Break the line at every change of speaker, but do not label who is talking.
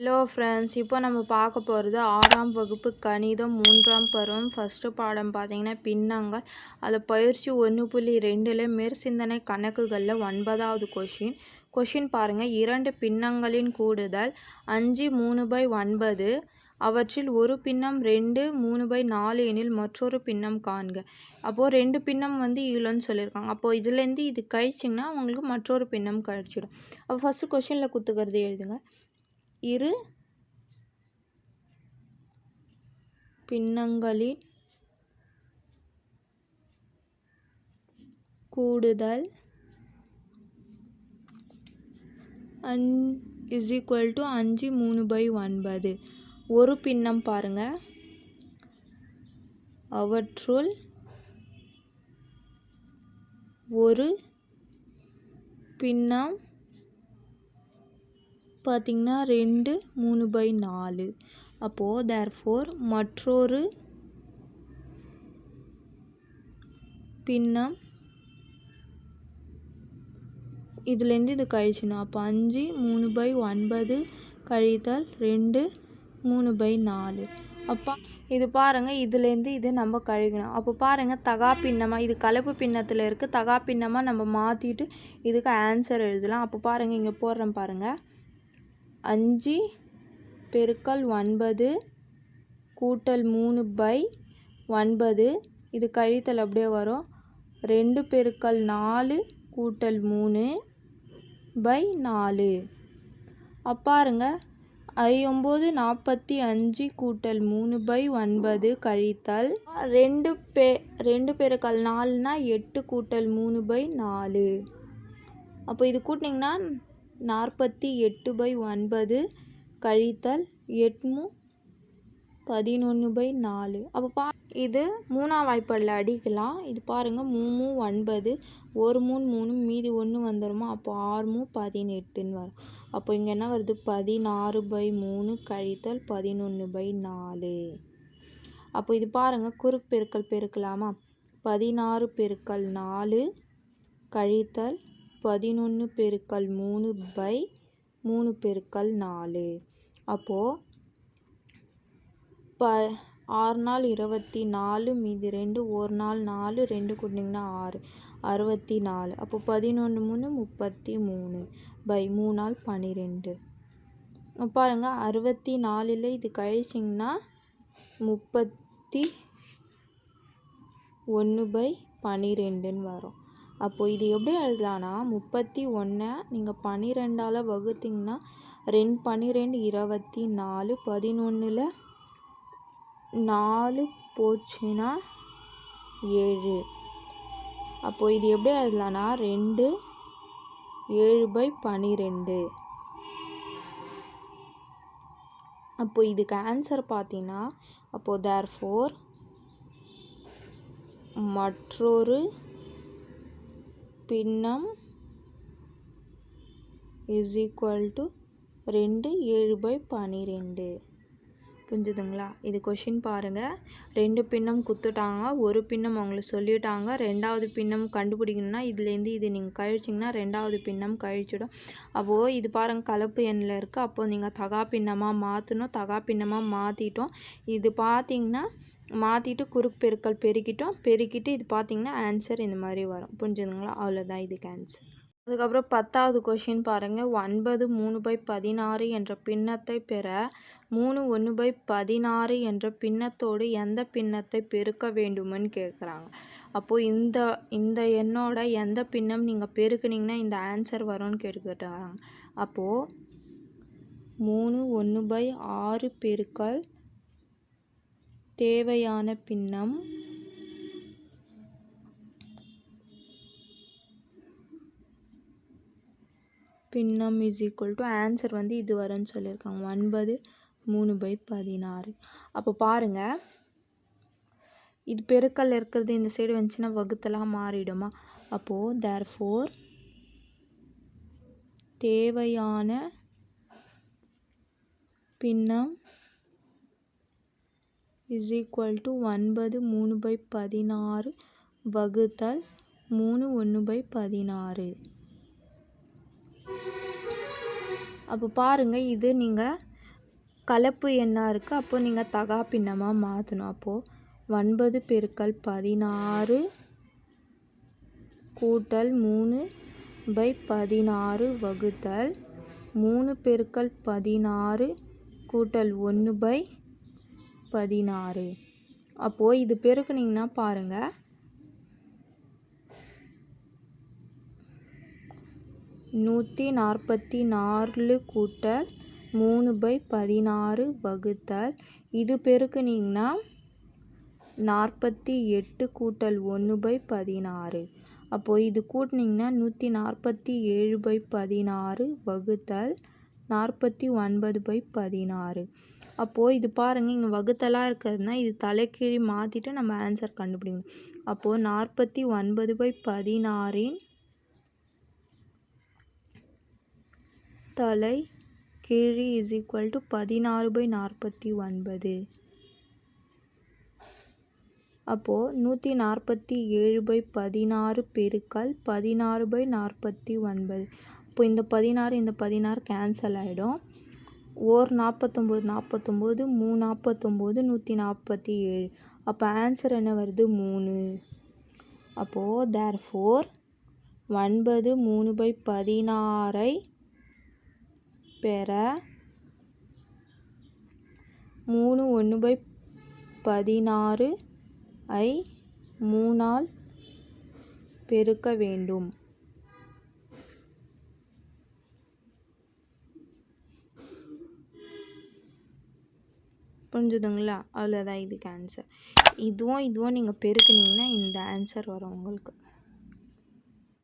Hello friends இப்போ நம்ம பார்க்க போகிறது ஆறாம் வகுப்பு கணிதம் மூன்றாம் பருவம். ஃபஸ்ட்டு பாடம் பார்த்தீங்கன்னா பின்னங்கள். அதில் பயிற்சி ஒன்று புள்ளி ரெண்டில் மேற்சிந்தனை கணக்குகளில் ஒன்பதாவது கொஷின் கொஷின் பாருங்கள் இரண்டு பின்னங்களின் கூடுதல் அஞ்சு மூணு பை ஒன்பது. அவற்றில் ஒரு பின்னம் ரெண்டு மூணு பை நாலு எனில் மற்றொரு பின்னம் காண்க. அப்போது ரெண்டு பின்னம் வந்து இவ்வளோன்னு சொல்லியிருக்காங்க. அப்போது இதுலேருந்து இது கழிச்சிங்கன்னா உங்களுக்கு மற்றொரு பின்னம் கழிச்சிடும். அப்போ ஃபஸ்ட்டு கொஷினில் குத்துக்கிறது எழுதுங்க. இரு பின்னங்களின் கூடுதல். அஞ் இஸ் ஈக்குவல் டு அஞ்சு மூணு பை ஒன்பது. ஒரு பின்னம் பாருங்கள் அவற்றுள் ஒரு பின்னம் பார்த்திங்கன்னா ரெண்டு மூணு பை நாலு. அப்போது தேர்ஃபோர் மற்றொரு பின்னம் இதுலேருந்து இது கழிச்சிடணும். அப்போ அஞ்சு மூணு பை ஒன்பது கழித்தல் ரெண்டு மூணு பை நாலு. அப்போ இது பாருங்கள் இதுலேருந்து இது நம்ம கழிக்கணும் அப்போ பாருங்கள் தகா பின்னமாக இது கலப்பு பின்னத்தில் இருக்குது தகா பின்னமாக நம்ம மாற்றிட்டு இதுக்கு ஆன்சர் எழுதலாம். அப்போ பாருங்கள் இங்கே போடுறேன் பாருங்கள் அஞ்சு பெருக்கல் ஒன்பது கூட்டல் மூணு பை ஒன்பது. இது கழித்தல் அப்படியே வரும். ரெண்டு பெருக்கல் நாலு கூட்டல் மூணு பை நாலு. அப்பாருங்க ஐம்பது நாற்பத்தி அஞ்சு கூட்டல் மூணு பை ஒன்பது கழித்தல் ரெண்டு பே ரெண்டு பெருக்கல் நாலுனா எட்டு கூட்டல் மூணு பை நாலு. அப்போ இது கூட்டினிங்கன்னா நாற்பத்தி எட்டு பை ஒன்பது கழித்தல் எட்மு பதினொன்று பை நாலு. அப்போ பா இது மூணாம் வாய்ப்பாடில் அடிக்கலாம். இது பாருங்கள் மூணு ஒன்பது. ஒரு மூணு மூணு மீதி ஒன்று வந்துடுமா அப்போ ஆறு மூ பதினெட்டுன்னு வரும். அப்போ இங்கே என்ன வருது? பதினாறு பை மூணு கழித்தல் பதினொன்று பை நாலு. அப்போ இது பாருங்கள் குறுக்கு பெருக்கல் பெருக்கலாமா? பதினாறு பெருக்கல் நாலு கழித்தல் பதினொன்று பெருக்கல் மூணு பை மூணு பெருக்கல் நாலு. அப்போது ப ஆறு நாள் இருபத்தி நாலு மீதி ரெண்டு ஒரு நாள் நாலு ரெண்டு கூட்டிங்கன்னா ஆறு. அறுபத்தி நாலு. அப்போ பதினொன்று மூணு முப்பத்தி மூணு பை மூணு நாள் பன்னிரெண்டு பாருங்கள் அறுபத்தி நாலில் இது கழிச்சிங்கன்னா முப்பத்தி ஒன்று பை பன்னிரெண்டுன்னு வரும். அப்போது இது எப்படி எழுதலான்னா முப்பத்தி ஒன்றை நீங்கள் பன்னிரெண்டால் வகுத்திங்கன்னா ரெண்டு பன்னிரெண்டு இருபத்தி நாலு பதினொன்றில் நாலு போச்சுன்னா ஏழு. அப்போது இது எப்படி எழுதலான்னா ரெண்டு ஏழு பை பன்னிரெண்டு. அப்போ இதுக்கு ஆன்சர் பார்த்தீங்கன்னா அப்போது தேர் ஃபோர் மற்றொரு பின்னம் இஸ் ஈக்குவல் டு ரெண்டு ஏழு பை பன்னிரெண்டு புரிஞ்சுதுங்களா? இது கொஷின் பாருங்கள் ரெண்டு பின்னம் குத்துட்டாங்க ஒரு பின்னம் அவங்களுக்கு சொல்லிட்டாங்க ரெண்டாவது பின்னம் கண்டுபிடிக்கணும்னா இதுலேருந்து இது நீங்கள் கழிச்சிங்கன்னா ரெண்டாவது பின்னம் கழிச்சிடும். அப்போது இது பாருங்கள் கலப்பு எண்ணில் இருக்குது அப்போது நீங்கள் தகா பின்னமாக மாற்றணும் தகா பின்னமாக மாற்றிட்டோம் இது பார்த்தீங்கன்னா மாற்றிட்டு குறுக்கு பெருக்கல் பெருக்கிட்டோம். பெருக்கிட்டு இது பார்த்திங்கன்னா ஆன்சர் இந்த மாதிரி வரும். புரிஞ்சுதுங்களா? அவ்வளோதான் இதுக்கு ஆன்சர் அதுக்கப்புறம் பத்தாவது கொஷின் பாருங்கள் ஒன்பது மூணு பை பதினாறு என்ற பின்னத்தை பெற மூணு ஒன்று பை பதினாறு என்ற பின்னத்தோடு எந்த பின்னத்தை பெருக்க வேண்டுமென்னு கேட்குறாங்க அப்போது இந்த இந்த எண்ணோட எந்த பின்னம் நீங்கள் பெருக்குனிங்கன்னா இந்த ஆன்சர் வரும்னு கேட்டுக்கிட்டாங்க. அப்போது மூணு ஒன்று பை ஆறு பெருக்கல் தேவையான பின்னம். பின்னம் இஸ் ஈக்குவல் டு ஆன்சர் வந்து இது வரும்னு சொல்லியிருக்காங்க. ஒன்பது மூணு பை பதினாறு. அப்போ பாருங்கள் இது பெருக்கல் இருக்கிறது இந்த சைடு வந்துச்சுன்னா வகுத்தெல்லாம் மாறிடுமா? அப்போது தேர் ஃபோர் தேவையான பின்னம் இஸ் ஈக்குவல் டு ஒன்பது மூணு பை பதினாறு வகுத்தல் மூணு ஒன்று பை பதினாறு. அப்போ பாருங்கள் இது நீங்கள் கலப்பு எண்ணாக இருக்குது அப்போது நீங்கள் தகா பின்னமாக மாற்றணும் அப்போது ஒன்பது பெருக்கல் பதினாறு கூட்டல் மூணு பை பதினாறு வகுத்தல் மூணு பெருக்கல் பதினாறு கூட்டல் ஒன்று பை பதினாறு. அப்போது இது பெருக்குனிங்கன்னா பாருங்கள் நூற்றி நாற்பத்தி நாலு கூட்டல் மூணு பை பதினாறு வகுத்தல் இது பெருக்குனிங்கன்னா நாற்பத்தி எட்டு கூட்டல் ஒன்று பை பதினாறு. அப்போது இது கூட்டினிங்கன்னா நூற்றி நாற்பத்தி ஏழு பை பதினாறு வகுத்தல் நாற்பத்தி ஒன்பது பை பதினாறு. அப்போது இது பாருங்கள் இங்கே வகுத்தலாக இருக்கிறதுனா இது தலைக்கீழி மாற்றிட்டு நம்ம ஆன்சர் கண்டுபிடிக்கணும். அப்போது நாற்பத்தி ஒன்பது பை பதினாறின் தலை கீழி இஸ் ஈக்குவல் டு பதினாறு பை நாற்பத்தி ஒன்பது. அப்போது நூற்றி நாற்பத்தி ஏழு பை பதினாறு பெருக்கல் பதினாறு பை நாற்பத்தி ஒன்பது. இப்போ இந்த பதினாறு இந்த பதினாறு கேன்சல் ஆகிடும் ஓர் நாற்பத்தொம்போது நாற்பத்தொம்போது மூணு நாற்பத்தொம்போது நூற்றி நாற்பத்தி ஏழு அப்போ ஆன்சர் என்ன வருது? மூணு. அப்போது தேர் ஃபோர் ஒன்பது மூணு பை பதினாறை பெற மூணு ஒன்று பை பதினாறு ஐ மூணால் பெருக்க வேண்டும். புரிஞ்சுதுங்களா? அவ்வளோதான் இதுக்கு ஆன்சர் இதுவும் இதுவும் நீங்கள் பெருக்குனீங்கன்னா இந்த ஆன்சர் வரும் உங்களுக்கு.